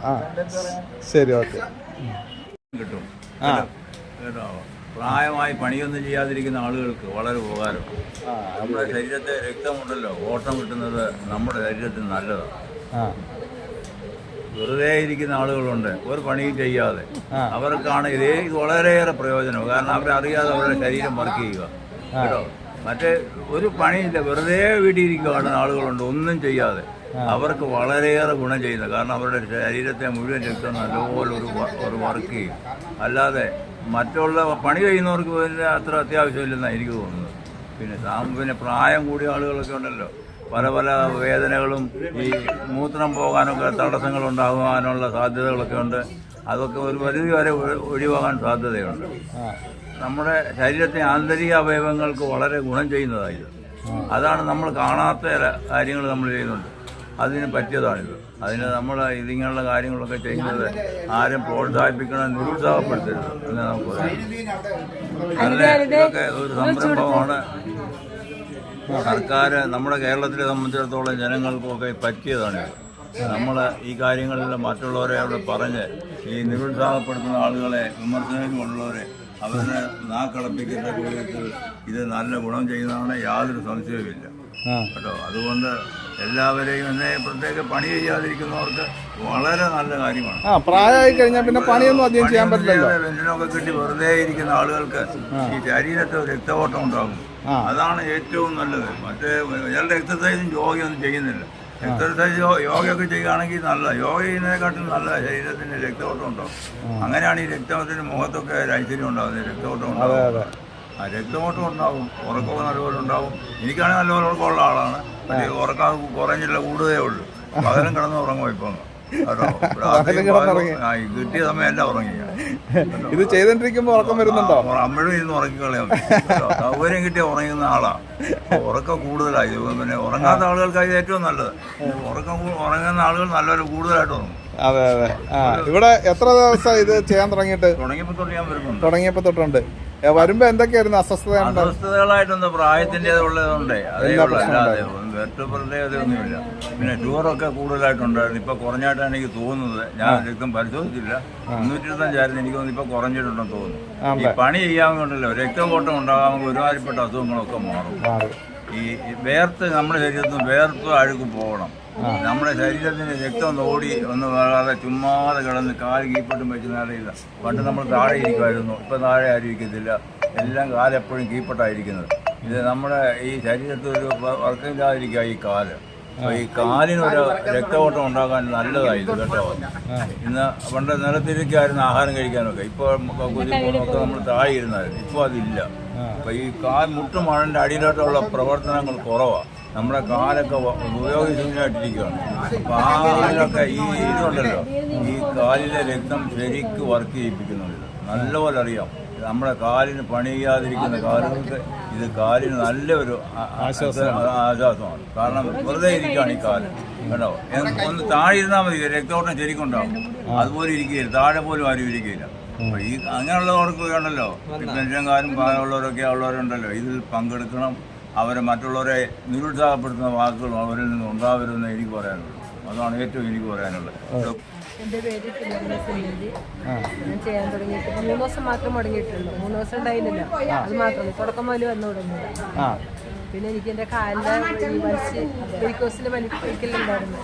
D: ആ ശരി ഓക്കെ.
L: കിട്ടും.
D: ആ.
L: കേട്ടോ പ്രായമായി പണിയൊന്നും ചെയ്യാതിരിക്കുന്ന ആളുകൾക്ക് വളരെ ഉപകാരം. നമ്മുടെ ശരീരത്തെ രക്തമുണ്ടല്ലോ ഓട്ടം കിട്ടുന്നത് നമ്മുടെ ശരീരത്തിന് നല്ലതാണ്. വെറുതെ ഇരിക്കുന്ന ആളുകളുണ്ട് ഒരു പണിയും ചെയ്യാതെ. അവർക്കാണ് ഇതേ ഇത് വളരെയേറെ പ്രയോജനം. കാരണം അവരറിയാതെ അവരുടെ ശരീരം വർക്ക് ചെയ്യുക. കേട്ടോ? മറ്റേ ഒരു പണിയില്ല വെറുതെ വീട്ടിലിരിക്കുകയാണ് ആളുകളുണ്ട് ഒന്നും ചെയ്യാതെ. അവർക്ക് വളരെയേറെ ഗുണം ചെയ്യുന്നത് കാരണം അവരുടെ ശരീരത്തെ മുഴുവൻ രക്തം നല്ലപോലെ ഒരു ഒരു വർക്ക് ചെയ്യും. അല്ലാതെ മറ്റുള്ള പണി കഴിയുന്നവർക്ക് പിന്നെ അത്ര അത്യാവശ്യമില്ലെന്നാണ് എനിക്ക് തോന്നുന്നത്. പിന്നെ പിന്നെ പ്രായം കൂടിയ ആളുകളൊക്കെ ഉണ്ടല്ലോ. പല പല വേദനകളും ഈ മൂത്രം പോകാനൊക്കെ തടസ്സങ്ങൾ ഉണ്ടാകാനുള്ള സാധ്യതകളൊക്കെ ഉണ്ട്. അതൊക്കെ ഒരു പരിധി വരെ ഒഴി- ഒഴിവാകാൻ സാധ്യതയുണ്ട്. നമ്മുടെ ശരീരത്തെ ആന്തരിക അവയവങ്ങൾക്ക് വളരെ ഗുണം ചെയ്യുന്നതായത് അതാണ് നമ്മൾ കാണാത്ത കാര്യങ്ങൾ നമ്മൾ ചെയ്യുന്നുണ്ട്. അതിന് പറ്റിയതാണിത്. അതിന് നമ്മൾ ഇതിങ്ങനെയുള്ള കാര്യങ്ങളൊക്കെ ചെയ്യുന്നത് ആരും പ്രോത്സാഹിപ്പിക്കണം നിരുത്സാഹപ്പെടുത്തരുത്. എന്ന് നമുക്ക് പറയാം. ഇതൊക്കെ ഒരു സംരംഭമാണ്. സർക്കാർ നമ്മുടെ കേരളത്തിലെ സംബന്ധിച്ചിടത്തോളം ജനങ്ങൾക്കൊക്കെ പറ്റിയതാണ് നമ്മൾ ഈ കാര്യങ്ങളിൽ മറ്റുള്ളവരെ അവിടെ പറഞ്ഞ് ഈ നിരുത്സാഹപ്പെടുത്തുന്ന ആളുകളെ വിമർശനങ്ങളുള്ളവരെ അവരെ നാക്കടപ്പിക്കുന്ന കൂടുതൽ ഇത് നല്ല ഗുണം ചെയ്യുന്നതാണ് യാതൊരു സംശയവുമില്ല. കേട്ടോ? അതുകൊണ്ട് എല്ലാവരെയും എന്നെ പ്രത്യേക പണി ചെയ്യാതിരിക്കുന്നവർക്ക് വളരെ നല്ല കാര്യമാണ്.
D: ആ പ്രായമായി കഴിഞ്ഞാൽ പിന്നെ പണിയൊന്നും അധികം ചെയ്യാൻ പറ്റില്ലല്ലോ.
L: പെൻഷനൊക്കെ കിട്ടി വെറുതെ ഇരിക്കുന്ന ആളുകൾക്ക് ഈ ശരീരത്തെ ഒരു രക്തഓട്ടം ഉണ്ടാകും. അതാണ് ഏറ്റവും നല്ലത്. മറ്റേ ഇയാളുടെ എക്സസൈസും യോഗയൊന്നും ചെയ്യുന്നില്ല. എക്സസൈസ് യോഗയൊക്കെ ചെയ്യുകയാണെങ്കിൽ നല്ല യോഗ ചെയ്യുന്നതിനെക്കാട്ടും നല്ല ശരീരത്തിന് രക്തഓട്ടം ഉണ്ടാവും അങ്ങനെയാണ് ഈ രക്തത്തിന് മുഖത്തൊക്കെ ഐശ്വര്യം ഉണ്ടാകുന്നത്. രക്തഓട്ടം
D: ഉണ്ടാകും.
L: ആ രക്തമോട്ടം ഉണ്ടാവും ഉറക്കമൊക്കെ നല്ലപോലെ ഉണ്ടാവും എനിക്കാണെങ്കിൽ നല്ലപോലെ ഉറക്കമുള്ള ആളാണ്. ഉറക്കം കുറഞ്ഞില്ല കൂടുതലേ ഉള്ളൂ. പകരം കിടന്ന് ഉറങ്ങും ഇപ്പം. കിട്ടിയ സമയം എല്ലാം ഉറങ്ങി.
D: ഇത് ചെയ്തോണ്ടിരിക്കുമ്പോ ഉറക്കം വരുന്നുണ്ടോ?
L: അമ്മയും അമ്മഴും ഇരുന്ന് ഉറങ്ങിക്കളയാം. സൗകര്യം കിട്ടിയ ഉറങ്ങുന്ന ആളാ. ഉറക്കം കൂടുതലായി. പിന്നെ ഉറങ്ങാത്ത ആളുകൾക്ക് ഇത് ഏറ്റവും നല്ലത്. ഉറക്കം ഉറങ്ങുന്ന ആളുകൾ നല്ലൊരു കൂടുതലായിട്ട് ഉറങ്ങും.
D: അതെ അതെ. ഇവിടെ എത്ര ദിവസം ഇത് ചെയ്യാൻ തുടങ്ങിയിട്ട്?
L: തുടങ്ങിയപ്പോ തൊട്ട് ഞാൻ വരുന്നുണ്ട്.
D: തുടങ്ങിയപ്പോ തൊട്ടുണ്ട്. വരുമ്പോ എന്തൊക്കെയായിരുന്നു അസ്വസ്ഥത
L: അസ്വസ്ഥതകളായിട്ടൊന്ന് പ്രത്യേകതയൊന്നുമില്ല പിന്നെ ടൂറൊക്കെ കൂടുതലായിട്ടുണ്ടായിരുന്നു. ഇപ്പൊ കുറഞ്ഞായിട്ടാണ് എനിക്ക് തോന്നുന്നത്. ഞാൻ രക്തം പരിശോധിച്ചില്ല. മുന്നൂറ്റി ഇരുപത്തഞ്ചായിരുന്നു എനിക്ക് തോന്നുന്നു ഇപ്പൊ കുറഞ്ഞിട്ടുണ്ടെന്ന് തോന്നുന്നു. ഈ പണി ചെയ്യാമെന്നുണ്ടല്ലോ രക്തകോട്ടം ഉണ്ടാകാമെങ്കിൽ ഒരുമാതിരിപ്പെട്ട അസുഖങ്ങളൊക്കെ മാറും. ഈ വേർത്ത് നമ്മുടെ ശരീരത്തിൽ നിന്ന് വേർത്ത് അഴുക്ക് പോകണം. നമ്മുടെ ശരീരത്തിന് രക്തം ഒന്ന് ഓടി ഒന്ന് വേറാതെ ചുമ്മാതെ കിടന്ന് കാൽ കീപ്പട്ടും വെച്ച് നേരെയില്ല പണ്ട് നമ്മൾ താഴെ ഇരിക്കുമായിരുന്നു. ഇപ്പം താഴെ ആയിരിക്കത്തില്ല എല്ലാം കാലെപ്പോഴും കീപ്പട്ടായിരിക്കുന്നത് ഇത് നമ്മുടെ ഈ ശരീരത്തിൽ ഒരു വർക്കില്ലാതിരിക്കുക ഈ കാൽ. ഈ കാലിനൊരു രക്തഓട്ടം ഉണ്ടാക്കാൻ നല്ലതായി ഇത് കേട്ടോ ഇന്ന് പണ്ട് നിലത്തിരിക്കായിരുന്നു ആഹാരം കഴിക്കാനൊക്കെ. ഇപ്പോൾ കുതിപ്പോഴൊക്കെ നമ്മൾ താഴെ ഇരുന്നായിരുന്നു. ഇപ്പോൾ അതില്ല. അപ്പോൾ ഈ കാൽ മുട്ടുമഴന്റെ അടിയിലോട്ടുള്ള പ്രവർത്തനങ്ങൾ കുറവാണ് നമ്മുടെ കാലൊക്കെ ഉപയോഗിച്ചിട്ടിരിക്കുകയാണ് ഉപയോഗശൂന്യമായിട്ടിരിക്കുകയാണ്. അപ്പൊ ആ അതിലൊക്കെ ഈ ഇതുണ്ടല്ലോ. ഈ കാലിലെ രക്തം ശരിക്ക് വർക്ക് ചെയ്യിപ്പിക്കുന്നുണ്ട്. നല്ലപോലെ അറിയാം. നമ്മുടെ കാലിന് പണി ചെയ്യാതിരിക്കുന്ന കാലുകൾക്ക് ഇത് കാലിന് നല്ലൊരു ആശ്വാസമാണ്. കാരണം വെറുതെ ഇരിക്കുകയാണ് ഈ കാൽ. കേട്ടോ? ഒന്ന് താഴെ ഇരുന്നാൽ മതി. രക്തോട്ടം ശരിക്കുണ്ടാവും. അതുപോലെ ഇരിക്കുകയില്ല. താഴെ പോലും ആരും ഇരിക്കുകയില്ല. ഈ അങ്ങനെയുള്ളവർക്ക് വേണമല്ലോ പെൻഷൻകാരും പ്രായമുള്ളവരൊക്കെ ഉള്ളവരുണ്ടല്ലോ. ഇതിൽ പങ്കെടുക്കണം. അവരെ മറ്റുള്ളവരെ നിരുത്സാഹപ്പെടുത്തുന്ന വാക്കുകൾ അവരിൽ നിന്ന് ഉണ്ടാവരുമെന്ന് എനിക്ക് പറയാനുള്ളൂ. അതാണ് ഏറ്റവും എനിക്ക് പറയാനുള്ളത്.
J: എന്റെ പേര് ഞാൻ ചെയ്യാൻ തുടങ്ങിയിട്ട് മൂന്ന് ദിവസം മാത്രം മുടങ്ങിയിട്ടുള്ളൂ. മൂന്ന് ദിവസം ഉണ്ടായില്ല അത് മാത്രം തുടക്കം മുതൽ വന്നു തുടങ്ങിയത്.
D: ആ.
J: പിന്നെ എനിക്ക് എന്റെ കാലിന്റെ ഈ വലിച്ച് വെരിക്കോസിൽ വലിക്കലുണ്ടായിരുന്നു.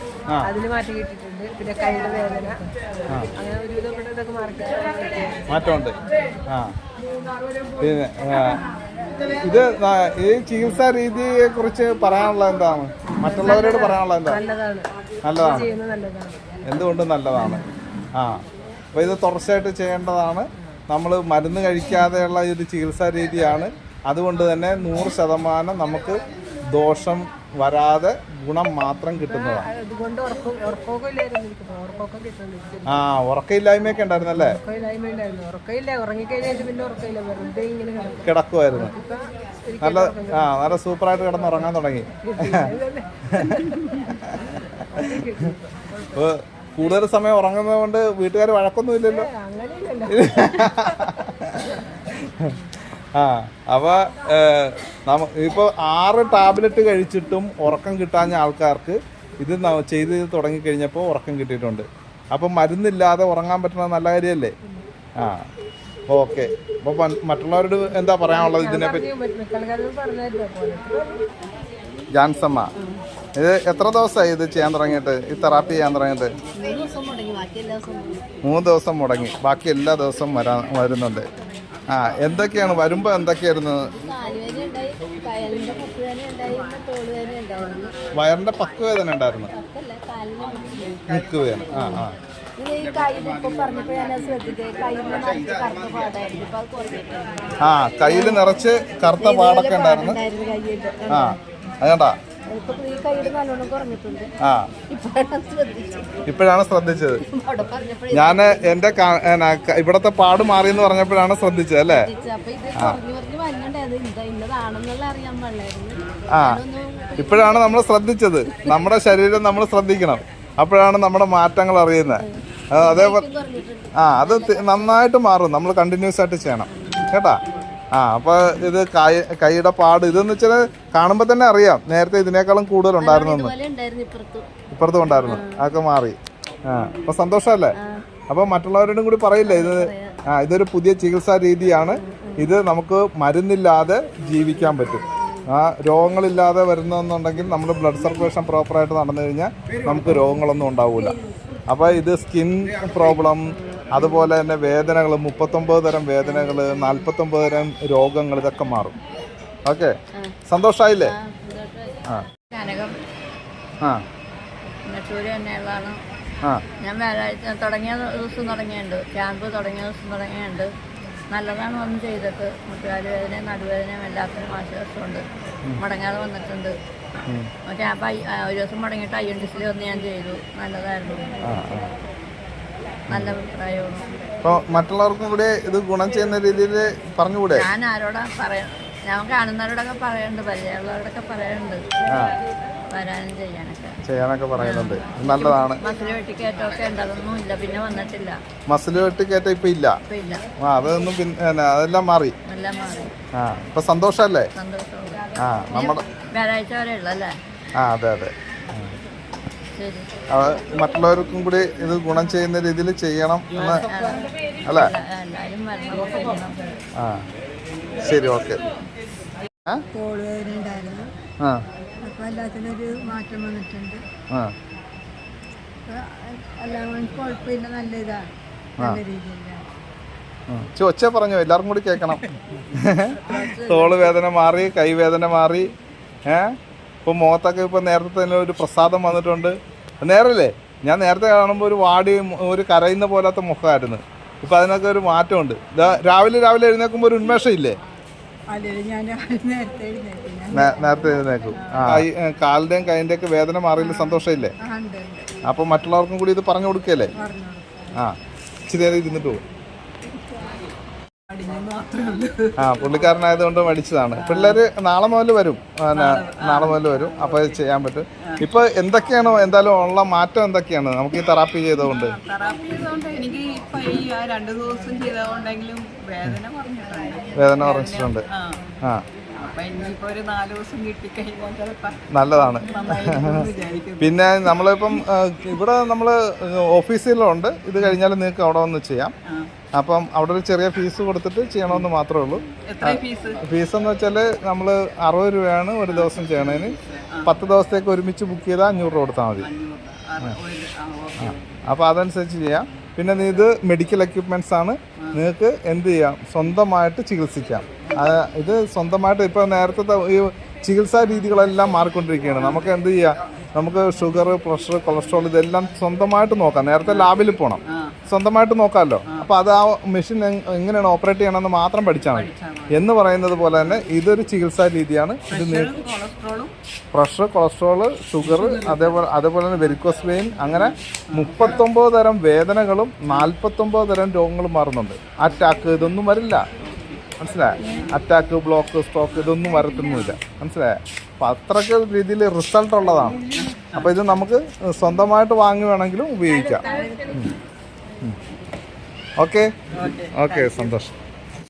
J: അതിന് മാറ്റി കിട്ടിയിട്ടുണ്ട്. പിന്നെ കൈയുടെ വേദന. അങ്ങനെ ഒരുവിധപ്പെട്ടതൊക്കെ മാറി
D: മാറ്റമുണ്ട്. ആ, ഇത് ഈ ചികിത്സാ രീതിയെ കുറിച്ച് പറയാനുള്ളത് എന്താണ്? മറ്റുള്ളവരോട് പറയാനുള്ളത് എന്താണ്
J: നല്ലതാണ്.
D: എന്തുകൊണ്ടും നല്ലതാണ്. ആ. അപ്പോൾ ഇത് തുടർച്ചയായിട്ട് ചെയ്യേണ്ടതാണ്. നമ്മൾ മരുന്ന് കഴിക്കാതെയുള്ള ഒരു ചികിത്സാ രീതിയാണ്. അതുകൊണ്ട് തന്നെ നൂറ് ശതമാനം നമുക്ക് ദോഷം വരാതെ ഗുണം മാത്രം കിട്ടുന്നതാണ്. ആ ഉറക്കമില്ലായ്മയൊക്കെ ഉണ്ടായിരുന്നല്ലേ കിടക്കുമായിരുന്നു നല്ല ആ നല്ല സൂപ്പറായിട്ട് കിടന്നുറങ്ങാൻ തുടങ്ങി. ഇപ്പോൾ കൂടുതൽ സമയം ഉറങ്ങുന്നത് കൊണ്ട് വീട്ടുകാർ വഴക്കൊന്നും ഇല്ലല്ലോ.
J: അങ്ങനെയില്ലല്ലോ
D: ആ അപ്പോൾ നമ്മ ഇപ്പോൾ ആറ് ടാബ്ലറ്റ് കഴിച്ചിട്ടും ഉറക്കം കിട്ടാഞ്ഞ ആൾക്കാർക്ക് ഇത് ചെയ്ത് ചെയ്ത് തുടങ്ങിക്കഴിഞ്ഞപ്പോൾ ഉറക്കം കിട്ടിയിട്ടുണ്ട്. അപ്പം മരുന്നില്ലാതെ ഉറങ്ങാൻ പറ്റുന്നത് നല്ല കാര്യമല്ലേ ആ ഓക്കെ. അപ്പോൾ മറ്റുള്ളവരോട് എന്താ പറയാനുള്ളത്
J: ഇതിനെ പറ്റി.
D: ജാൻസമ്മ ഇത് എത്ര ദിവസമായി ഇത് ചെയ്യാൻ തുടങ്ങിയിട്ട്? ഈ തെറാപ്പി ചെയ്യാൻ തുടങ്ങിയിട്ട്?
G: മൂന്ന് ദിവസം മുടങ്ങി. ബാക്കി എല്ലാ ദിവസവും വരാ
D: മൂന്ന് ദിവസം മുടങ്ങി. ബാക്കി എല്ലാ ദിവസവും വരുന്നുണ്ട്. ആ എന്തൊക്കെയാണ്? വരുമ്പോ എന്തൊക്കെയായിരുന്നു?
G: വയറിന്റെ പക്കുവേദന ഉണ്ടായിരുന്നു.
D: മുക്കുവേദന. ആ ആ. ആ കയ്യിൽ നിറച്ച് കറുത്ത പാടൊക്കെ ഉണ്ടായിരുന്നു. ആ അതുകൊണ്ടാ
G: ഇപ്പോഴാണ് ശ്രദ്ധിച്ചത്. ഇവിടത്തെ പാട്
D: ഞാൻ എന്റെ ഇവിടത്തെ എന്നാ, പാട് മാറിയെന്ന് പറഞ്ഞപ്പോഴാണ് ശ്രദ്ധിച്ചത് അല്ലേ? ആ. ഇപ്പോഴാണ് നമ്മൾ ശ്രദ്ധിച്ചത്. നമ്മുടെ ശരീരം നമ്മൾ ശ്രദ്ധിക്കണം. അപ്പോഴാണ് നമ്മുടെ മാറ്റങ്ങൾ അറിയുന്നത് അതേപോലെ ആ അത് നന്നായിട്ട് മാറും. നമ്മൾ കണ്ടിന്യൂസ് ആയിട്ട് ചെയ്യണം. കേട്ടാ? ആ അപ്പോൾ ഇത് കൈ കൈയുടെ പാട്. ഇതെന്ന് വെച്ചാൽ കാണുമ്പോൾ തന്നെ അറിയാം. നേരത്തെ ഇതിനേക്കാളും കൂടുതലുണ്ടായിരുന്നു
G: ഇപ്പുറത്തും.
D: ഇപ്പുറത്തും ഉണ്ടായിരുന്നു. അതൊക്കെ മാറി. ആ അപ്പോൾ സന്തോഷമല്ലേ? അപ്പോൾ മറ്റുള്ളവരോടും കൂടി പറയില്ലേ? ഇത് ആ ഇതൊരു പുതിയ ചികിത്സാ രീതിയാണ്. ഇത് നമുക്ക് മരുന്നില്ലാതെ ജീവിക്കാൻ പറ്റും. ആ രോഗങ്ങളില്ലാതെ വരുന്നതെന്നുണ്ടെങ്കിൽ നമ്മൾ ബ്ലഡ് സർക്കുലേഷൻ പ്രോപ്പറായിട്ട് നടന്നു കഴിഞ്ഞാൽ നമുക്ക് രോഗങ്ങളൊന്നും ഉണ്ടാവില്ല അപ്പോൾ ഇത് സ്കിൻ പ്രോബ്ലം അതുപോലെ തന്നെ വേദനകൾ മുപ്പത്തൊമ്പത് തരം വേദനകൾ നാൽപ്പത്തൊമ്പത് തരം രോഗങ്ങൾ ഇതൊക്കെ മാറും. ഓക്കെ? സന്തോഷമായില്ലേ ആ ആ. ആ.
N: ഞാൻ വ്യാഴാഴ്ച തുടങ്ങിയ ദിവസം തുടങ്ങിയുണ്ട് ക്യാമ്പ് തുടങ്ങിയ ദിവസം തുടങ്ങിയുണ്ട് നല്ലതാണ് വന്ന് ചെയ്തിട്ട്. മുട്ടുകാൽ വേദനയും നടുവേദനയും എല്ലാത്തിനും ആശ്വാസമുണ്ട്. മുടങ്ങാതെ വന്നിട്ടുണ്ട്. ക്യാമ്പ് ഒരു ദിവസം മുടങ്ങിയിട്ട് ഐ എൻ ഡിസിൽ വന്ന് ഞാൻ ചെയ്തു. നല്ലതായിരുന്നു. നല്ല അഭിപ്രായമാണ്.
D: അപ്പോൾ മറ്റുള്ളവർക്കും കൂടെ ഇത് ഗുണം ചെയ്യുന്ന രീതിയിൽ പറഞ്ഞുകൂടെ?
N: ഞാൻ ആരോടാ പറയാം ഞാൻ കാണുന്നവരോടൊക്കെ പറയുന്നുണ്ട് പരിചയമുള്ളവരോടൊക്കെ പറയുന്നുണ്ട് വരാനും ചെയ്യാനൊക്കെ.
D: ചെയ്യാനൊക്കെ പറയുന്നുണ്ട്. നല്ലതാണ്.
N: മസിൽ വെട്ടിക്കയറ്റമൊക്കെ ഉണ്ട്. അതൊന്നും ഇല്ല. പിന്നെ വന്നിട്ടില്ല.
D: മസിൽ വെട്ടിക്കയറ്റ ഇപ്പം ഇല്ല. ആ അതൊന്നും പിന്നെ അതെല്ലാം മാറി.
N: എല്ലാം മാറി.
D: ആ ഇപ്പൊ സന്തോഷമല്ലേ?
N: സന്തോഷം
D: ആ നമ്മുടെ
N: വ്യാഴാഴ്ച വരെ ഉള്ളല്ലേ?
D: ആ അതെ അത്. മറ്റുള്ളവർക്കും കൂടി ഇത് ഗുണം ചെയ്യുന്ന രീതിയിൽ ചെയ്യണം എന്ന് അല്ലേ? ആ ശരി ഓക്കെ. ആ?
O: മാറ്റം വന്നിട്ടുണ്ട്. കുഴപ്പമില്ല നല്ല ഇതാണ് നല്ല രീതിയിലാണ്
D: ചെ- ഒച്ച പറഞ്ഞു എല്ലാവർക്കും കൂടി കേൾക്കണം. തോൾ വേദന മാറി കൈവേദന മാറി ഏ? ഇപ്പൊ മുഖത്തൊക്കെ ഇപ്പോൾ നേരത്തെ തന്നെ ഒരു പ്രസാദം വന്നിട്ടുണ്ട്. നേരല്ലേ? ഞാൻ നേരത്തെ കാണുമ്പോൾ ഒരു വാടി ഒരു കരയുന്ന പോലത്തെ മുഖമായിരുന്നു. ഇപ്പം അതിനൊക്കെ ഒരു മാറ്റമുണ്ട്. രാവിലെ രാവിലെ എഴുന്നേൽക്കുമ്പോൾ ഒരു ഉന്മേഷം ഇല്ലേ?
O: നേരത്തെ
D: എഴുന്നേക്കും ആ കാലിന്റെയും കാലിന്റെയും ഒക്കെ വേദന മാറിയില്ല സന്തോഷമില്ലേ? അപ്പോൾ മറ്റുള്ളവർക്കും കൂടി ഇത് പറഞ്ഞു കൊടുക്കല്ലേ? ആ ഇച്ചിരി നേരം ഇരുന്നിട്ട് പോകും. ആ പുള്ളിക്കാരനായതുകൊണ്ട് മടിച്ചതാണ്. പിള്ളേര് നാളെ മുതൽ വരും. നാളെ മുതൽ വരും. അപ്പോൾ ചെയ്യാൻ പറ്റും. ഇപ്പൊ എന്തൊക്കെയാണ് എന്തായാലും ഉള്ള മാറ്റം എന്തൊക്കെയാണ്? നമുക്ക് ഈ തെറാപ്പി ചെയ്തുകൊണ്ട്
P: വേദന
D: കുറഞ്ഞിട്ടുണ്ട്
P: ആ.
D: നല്ലതാണ്. പിന്നെ നമ്മളിപ്പം ഇവിടെ നമ്മൾ ഓഫീസിലുണ്ട്. ഇത് കഴിഞ്ഞാൽ നിങ്ങൾക്ക് അവിടെ വന്ന് ചെയ്യാം. അപ്പം അവിടെ ഒരു ചെറിയ ഫീസ് കൊടുത്തിട്ട് ചെയ്യണമെന്ന് മാത്രമേ ഉള്ളൂ.
P: ഫീസ്
D: എന്ന് വെച്ചാൽ നമ്മൾ അറുപത് രൂപയാണ് ഒരു ദിവസം ചെയ്യണതിന് പത്ത് ദിവസത്തേക്ക് ഒരുമിച്ച് ബുക്ക് ചെയ്താൽ അഞ്ഞൂറ് രൂപ കൊടുത്താൽ മതി. അപ്പോൾ അതനുസരിച്ച് ചെയ്യാം. പിന്നെ നീ ഇത് മെഡിക്കൽ എക്യുപ്മെന്റ്സ് ആണ്. നിങ്ങൾക്ക് എന്ത് ചെയ്യാം? സ്വന്തമായിട്ട് ചികിത്സിക്കാം. ഇത് സ്വന്തമായിട്ട് ഇപ്പോൾ നേരത്തെ ഈ ചികിത്സാ രീതികളെല്ലാം മാറിക്കൊണ്ടിരിക്കുകയാണ്. നമുക്ക് എന്ത് ചെയ്യാം? നമുക്ക് ഷുഗർ പ്രഷർ കൊളസ്ട്രോൾ ഇതെല്ലാം സ്വന്തമായിട്ട് നോക്കാം. നേരത്തെ ലാബിൽ പോകണം സ്വന്തമായിട്ട് നോക്കാമല്ലോ. അപ്പോൾ അത് ആ മെഷീൻ എങ്ങനെയാണ് ഓപ്പറേറ്റ് ചെയ്യണമെന്ന് മാത്രം പഠിച്ചാൽ മതി. എന്ന് പറയുന്നത് പോലെ തന്നെ ഇതൊരു ചികിത്സാ രീതിയാണ്. ഇത്
P: കൊളസ്ട്രോളും
D: പ്രഷർ കൊളസ്ട്രോൾ ഷുഗർ അതേപോലെ അതേപോലെ തന്നെ വെരിക്കോസ് വെയിൻ അങ്ങനെ മുപ്പത്തൊമ്പത് തരം വേദനകളും നാൽപ്പത്തൊമ്പത് തരം രോഗങ്ങളും മാറുന്നുണ്ട്. അറ്റാക്ക് ഇതൊന്നും വരില്ല. മനസ്സിലായ? അറ്റാക്ക് ബ്ലോക്ക് സ്ട്രോക്ക് ഇതൊന്നും വരത്തൊന്നുമില്ല. മനസ്സിലായ? അപ്പം അത്രയ്ക്ക് രീതിയിൽ റിസൾട്ട് ഉള്ളതാണ്. അപ്പോൾ ഇത് നമുക്ക് സ്വന്തമായിട്ട് വാങ്ങി വേണമെങ്കിലും ഉപയോഗിക്കാം. ഓക്കെ. ഓക്കെ സന്തോഷം.